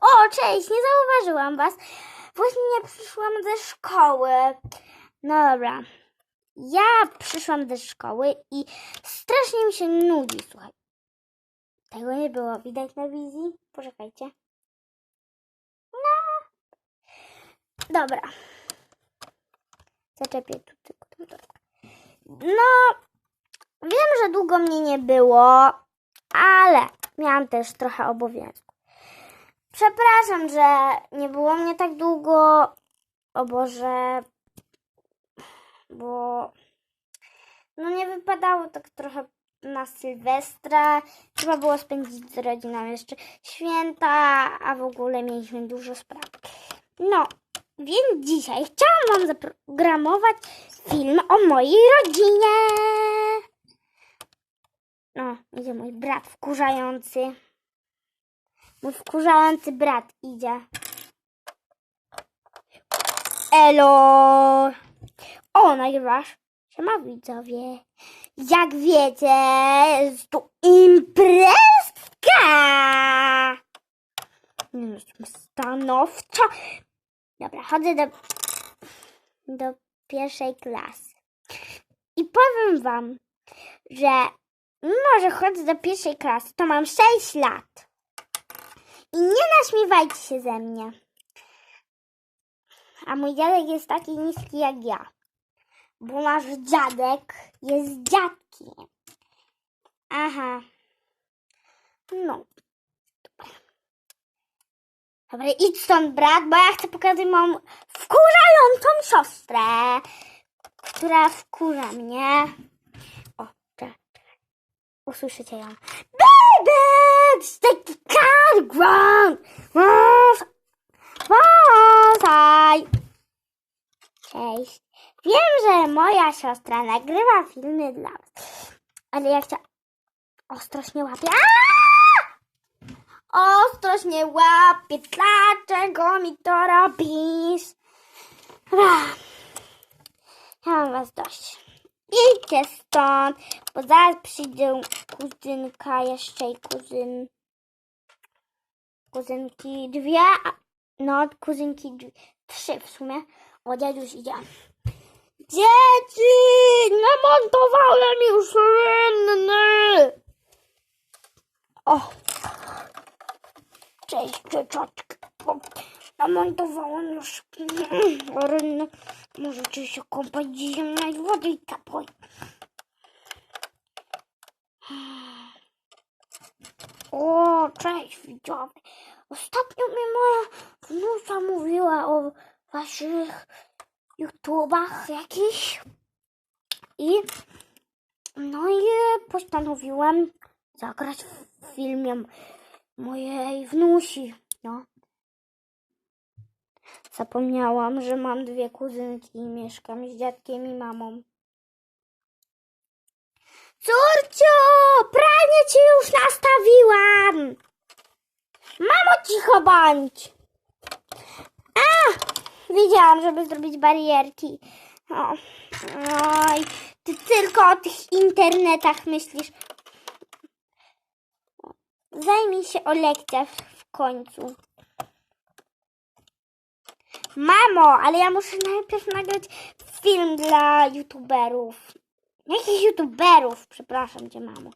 O, cześć, nie zauważyłam was. Właśnie przyszłam ze szkoły. No dobra. Ja przyszłam ze szkoły i strasznie mi się nudzi, słuchaj. Tego nie było widać na wizji. Poczekajcie. No. Dobra. Zaczepię tu tylko. No, wiem, że długo mnie nie było, ale miałam też trochę obowiązku. Przepraszam, że nie było mnie tak długo. O Boże, bo no nie wypadało tak trochę na Sylwestra. Trzeba było spędzić z rodziną jeszcze święta, a w ogóle mieliśmy dużo spraw. No, więc dzisiaj chciałam Wam zaprogramować film o mojej rodzinie. No, idzie mój brat wkurzający. Mój wkurzający brat idzie. Elo! O, nagrywasz? Siema widzowie. Jak wiecie, jest tu imprezka! Nie jestem stanowcza. Dobra, chodzę do, do pierwszej klasy. I powiem wam, że mimo, że chodzę do pierwszej klasy, to mam 6 lat. I nie naśmiewajcie się ze mnie. A mój dziadek jest taki niski jak ja. Bo nasz dziadek jest dziadkiem. Aha. No. Dobra, idź stąd, brat, bo ja chcę pokazać moją wkurzającą siostrę, która wkurza mnie. O, czekaj. Usłyszycie ją. Baby, take the car ground. Wąsaj. Cześć. Wiem, że moja siostra nagrywa filmy dla was, ale ja chciałam... Ostrość nie łapie. Ostrość nie dlaczego mi to robisz? Ja mam was dość. Idźcie stąd, bo zaraz przyjdzie kuzynka jeszcze i kuzyn. Kuzynki dwie, no kuzynki dwie, trzy w sumie. O, dziaduś idzie. Dzieci! Namontowałem już rynny! O! Cześć, dzieciaczki. O, Namontowałem już rynny. Możecie się kąpać zimnej wody i ciepłej. O, cześć widzowie. Ostatnio mi moja wnuca mówiła o waszych YouTubach jakichś. I no i postanowiłem zagrać w filmie mojej wnusi. No. Zapomniałam, że mam dwie kuzynki i mieszkam z dziadkiem i mamą. Córciu, pranie ci już nastawiłam. Mamo, cicho bądź. A, widziałam, żeby zrobić barierki. O, oj, ty tylko o tych internetach myślisz. Zajmij się o lekcjach w końcu. Mamo, ale ja muszę najpierw nagrać film dla youtuberów. Jakich youtuberów? Przepraszam cię, mamo.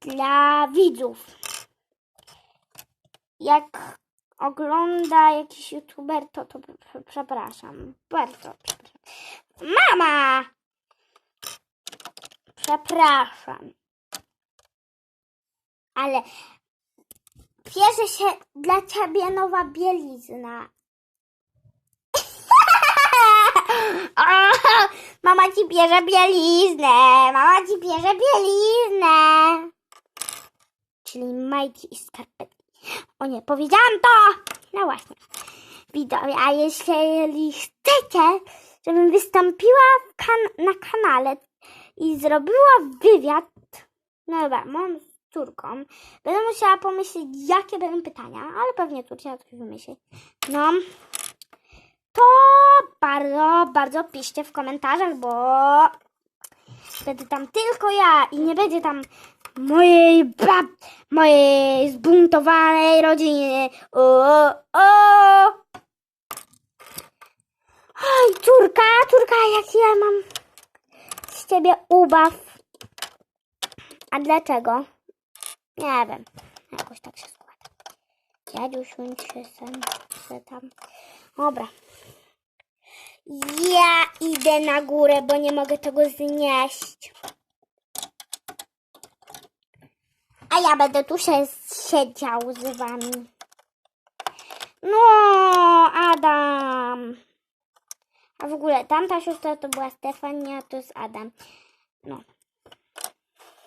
Dla widzów. Jak ogląda jakiś youtuber, to, to prze- przepraszam. Bardzo przepraszam. Mama! Przepraszam. Ale bierze się dla ciebie nowa bielizna. Mama ci bierze bieliznę. Mama ci bierze bieliznę. Czyli majtki i skarpetki. O nie, powiedziałam to! No właśnie. Widzowie, a jeśli chcecie, żebym wystąpiła kan- na kanale i zrobiła wywiad, no dobra, mam z córką, będę musiała pomyśleć, jakie będą pytania, ale pewnie córcia coś wymyśli. No, to bardzo, bardzo piszcie w komentarzach, bo Będę tam tylko ja i nie będzie tam mojej bab, mojej zbuntowanej rodziny. O, o. Oj, córka, córka, jaki ja mam z ciebie ubaw. A dlaczego? Nie wiem. Jakoś tak się składa. Dziadziuś się sam, tam. Dobra. Ja idę na górę, bo nie mogę tego znieść. A ja będę tu się siedział z wami. No, Adam. A w ogóle tamta siostra to była Stefania, to jest Adam. No.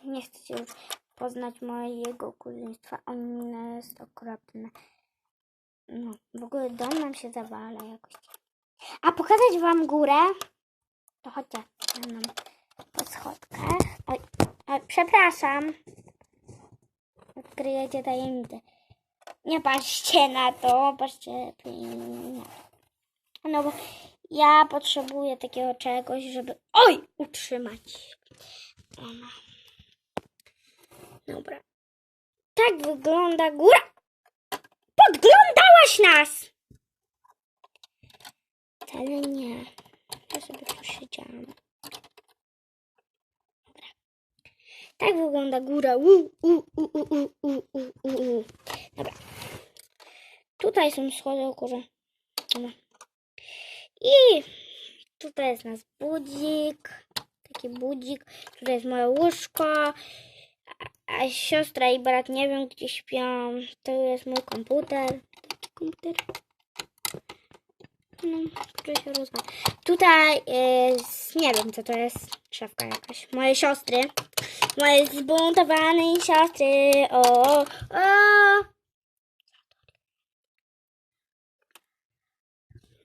Nie chcecie już poznać mojego kuzynstwa. On jest okropny. No, w ogóle dom nam się zawala jakoś. A pokazać wam górę? To chodźcie za mną po schodkach. Oj, oj, przepraszam. Odkryjecie tajemnicę. Nie patrzcie na to, patrzcie. No bo ja potrzebuję takiego czegoś, żeby... Oj! Utrzymać. Dobra. Tak wygląda góra. Zabrałaś nas! Wcale nie. Ja sobie tu siedziałam. Dobra. Tak wygląda góra. U, u, u, u, u, u, u, u. Dobra. Tutaj są schody o I tutaj jest nas budzik. Taki budzik. Tutaj jest moje łóżko. A siostra i brat nie wiem gdzie śpią. To jest mój komputer. Komputer. No, który się rozwala. Tutaj jest, nie wiem co to jest, szafka jakaś. Moje siostry. Moje zbuntowane siostry. O, o.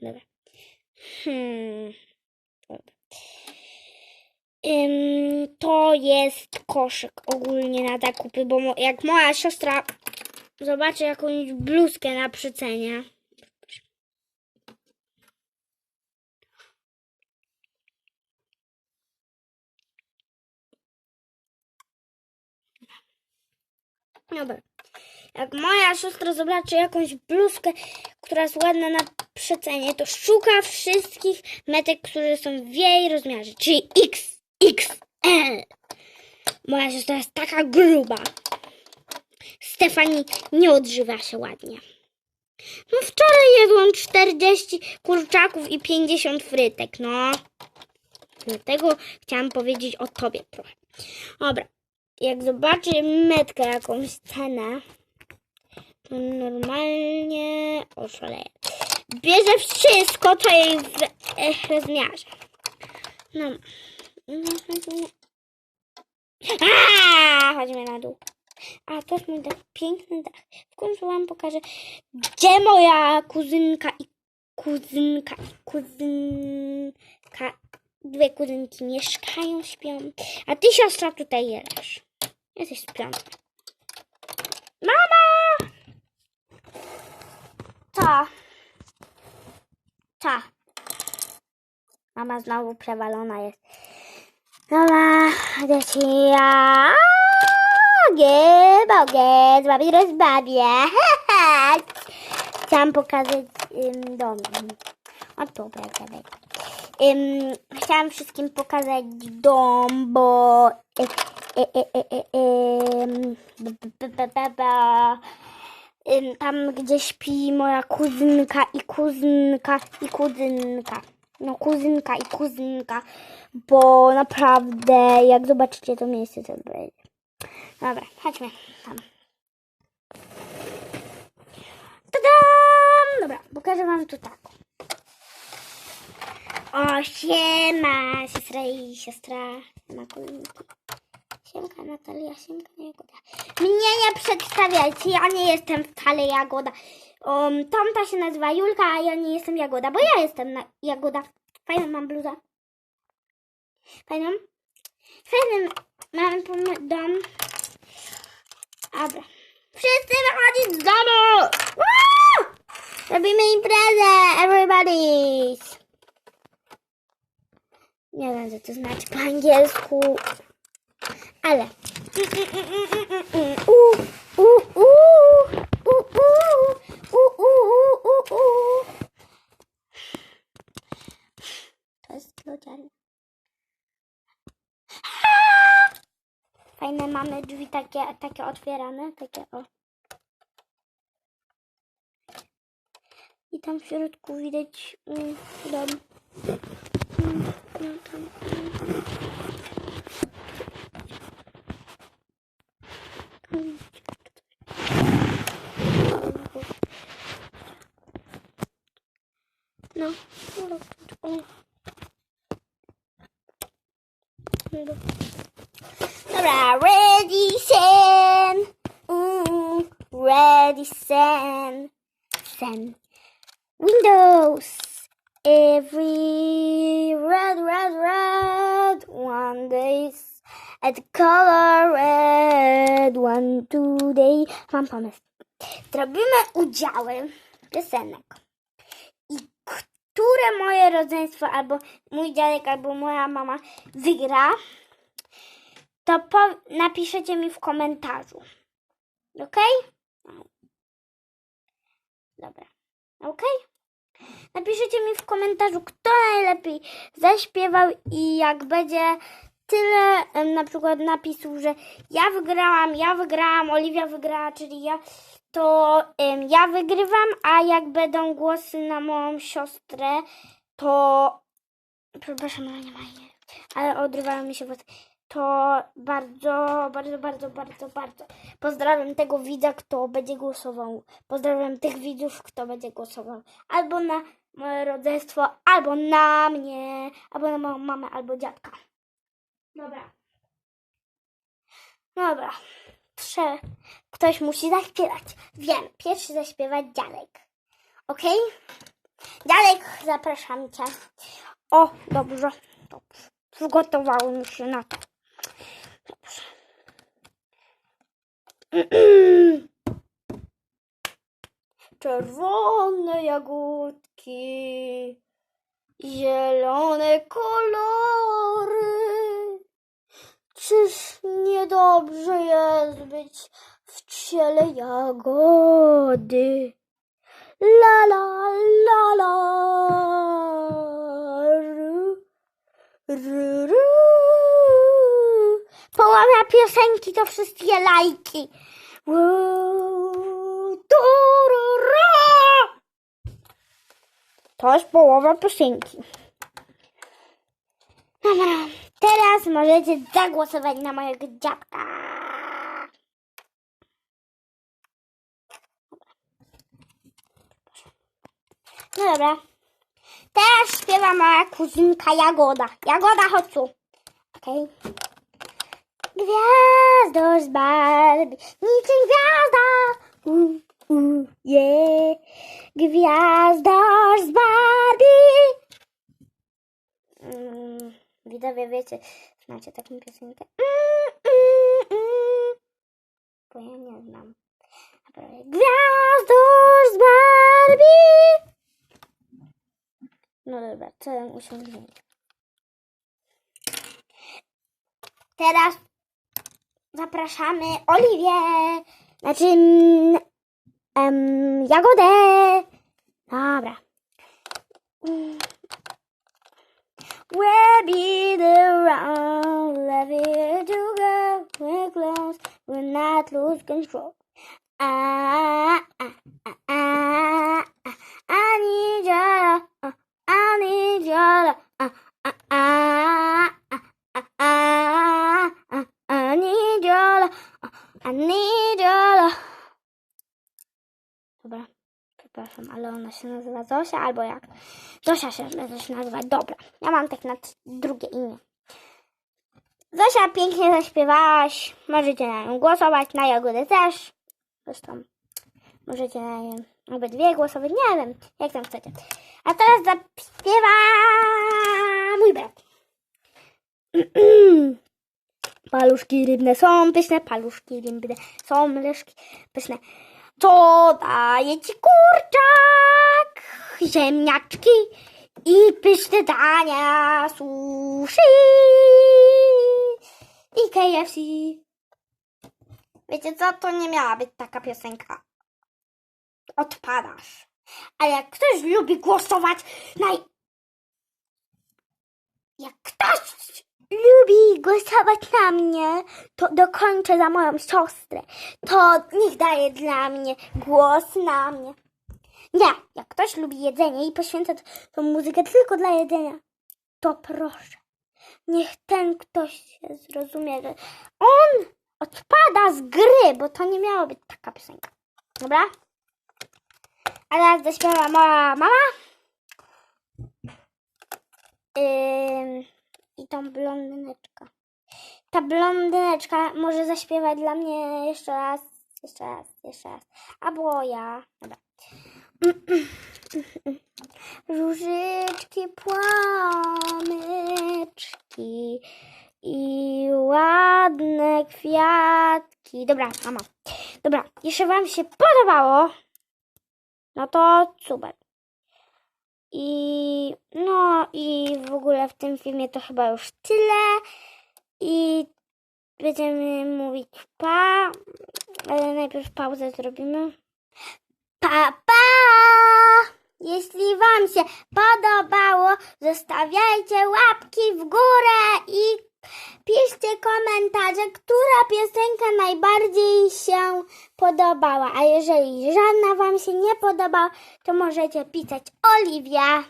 Dobra. Hmm. Dobra. Ym, to jest koszyk ogólnie na zakupy, bo mo- jak moja siostra zobaczy jakąś bluzkę na przycenie, Dobra. Jak moja siostra zobaczy jakąś bluzkę, która jest ładna na przecenie, to szuka wszystkich metek, które są w jej rozmiarze, czyli XXL. Moja siostra jest taka gruba. Stefani nie odżywa się ładnie. No wczoraj jadłam 40 kurczaków i 50 frytek, no. Dlatego chciałam powiedzieć o tobie trochę. Dobra, jak zobaczy metkę jakąś cenę, to normalnie oszaleje. Bierze wszystko, co jej w e, rozmiarze. No. No, chodźmy. A, chodźmy na dół. A, to jest mój dach, piękny dach. W końcu wam pokażę, gdzie moja kuzynka i kuzynka i kuzynka, dwie kuzynki mieszkają, śpią. A ty, siostra, tutaj jesz. Jesteś śpiąca. Mama! Co? Co? Mama znowu przewalona jest. Dobra, dzieci, ja mogę z wami rozmawiać. Chciałam pokazać um, dom. O tu, dziadek. Um, chciałam wszystkim pokazać dom, bo tam, gdzie śpi moja kuzynka i kuzynka i kuzynka. No, kuzynka i kuzynka, bo naprawdę, jak zobaczycie to miejsce, to będzie. Dobra, chodźmy tam. Tadam! Dobra, pokażę wam tu taką. O, siema, siostra i siostra. Kuzynki. Siemka Natalia, siemka Jagoda. Mnie nie przedstawiajcie, ja nie jestem wcale Jagoda. Um, tamta się nazywa Julka, a ja nie jestem Jagoda, bo ja jestem na Jagoda. Fajną mam bluzę. Fajną? Fajny mam pom- dom. Dobra. Wszyscy wychodzić z domu! Robimy imprezę, everybody! Nie wiem, co to znaczy po angielsku. Ale u, u, u, u, u. To jest lodziarnia. Fajne mamy drzwi takie, takie otwierane, takie o. I tam w środku widać mm, dom. Mm, no tam. mm. No, no, o. No. Dobra, sen. Mm, ready, sen. Sen. Windows. Every red, red, red. One days at color red. One, two day. Mam pomysł. Zrobimy udziały piosenek. I które moje rodzeństwo, albo mój dziadek, albo moja mama wygra, to napiszecie mi w komentarzu. Ok? Dobra. Ok? Napiszecie mi w komentarzu, kto najlepiej zaśpiewał i jak będzie tyle na przykład napisów, że ja wygrałam, ja wygrałam, Oliwia wygrała, czyli ja, to em, ja wygrywam, a jak będą głosy na moją siostrę, to przepraszam, ale nie ma jej, ale odrywają mi się włosy. To bardzo, bardzo, bardzo, bardzo, bardzo. Pozdrawiam tego widza, kto będzie głosował. Pozdrawiam tych widzów, kto będzie głosował. Albo na moje rodzeństwo, albo na mnie, albo na moją mamę, albo dziadka. Dobra. Dobra. Trze. Ktoś musi zaśpiewać. Wiem, pierwszy zaśpiewać dziadek. Ok? Dziadek, zapraszam cię. O, dobrze, dobrze. Przygotowałem się na to. Czerwone jagódki, zielone kolory. Czyż niedobrze jest być w ciele jagody? La la la la. Ru, ru, ru. Połowa piosenki to wszystkie lajki. To jest połowa piosenki. Dobra, teraz możecie zagłosować na mojego dziadka. No dobra. Teraz śpiewa moja kuzynka Jagoda. Jagoda, chodź tu. Okej. Gwiazdo z Barbie, niczym gwiazda. U, u, yeah. Gwiazdo z Barbie. Mm, widzowie, wiecie, znacie taką piosenkę? Mm, mm, mm. Bo ja nie znam. Gwiazdo z Barbie. No dobra, celem osiągnięcia. Teraz zapraszamy Oliwię, znaczy mm, em, Jagodę. Dobra. Mm. We'll be the round, love to go, we're close, we'll not lose control. Ah, ah, ah, ah, ah, I need your love, uh, I need your love, uh, uh, ah, ah, ah, ah, ah, I need your love, I need your love. Dobra, przepraszam, ale ona się nazywa Zosia albo jak? Zosia się będzie się nazywać. Dobra, ja mam tak na drugie imię. Zosia, pięknie zaśpiewałaś. Możecie na nią głosować, na Jagodę też. Zresztą możecie na nią obydwie głosować. Nie wiem, jak tam chcecie. A teraz zaśpiewa mój brat. Paluszki rybne są pyszne, paluszki rybne są myszki pyszne. Co daje ci kurczak? Ziemniaczki I pyszne dania, sushi i KFC. Wiecie co, to nie miała być taka piosenka. Odpadasz. A jak ktoś lubi głosować na... Jak ktoś lubi głosować na mnie, to dokończę za moją siostrę. To niech daje dla mnie głos na mnie. Nie, jak ktoś lubi jedzenie i poświęca tą muzykę tylko dla jedzenia, to proszę. Niech ten ktoś zrozumie, że on odpada z gry, bo to nie miała być taka piosenka. Dobra? A teraz zaśpiewa mama. Ym, I tą blondyneczka. Ta blondyneczka może zaśpiewać dla mnie jeszcze raz, jeszcze raz, jeszcze raz. Albo ja. Dobra. Różyczki, płomyczki i ładne kwiatki. Dobra, mama. Dobra, jeśli Wam się podobało, no to super. I no i w ogóle w tym filmie to chyba już tyle. I będziemy mówić pa, ale najpierw pauzę zrobimy. Pa, pa! Jeśli Wam się podobało, zostawiajcie łapki w górę i piszcie komentarze, która piosenka najbardziej się podobała. A jeżeli żadna Wam się nie podobała, to możecie pisać Oliwia.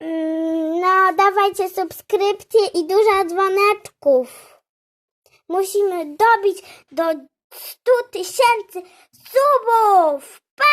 Mm, No, dawajcie subskrypcje i dużo dzwoneczków. Musimy dobić do 100 tysięcy subów. Pa!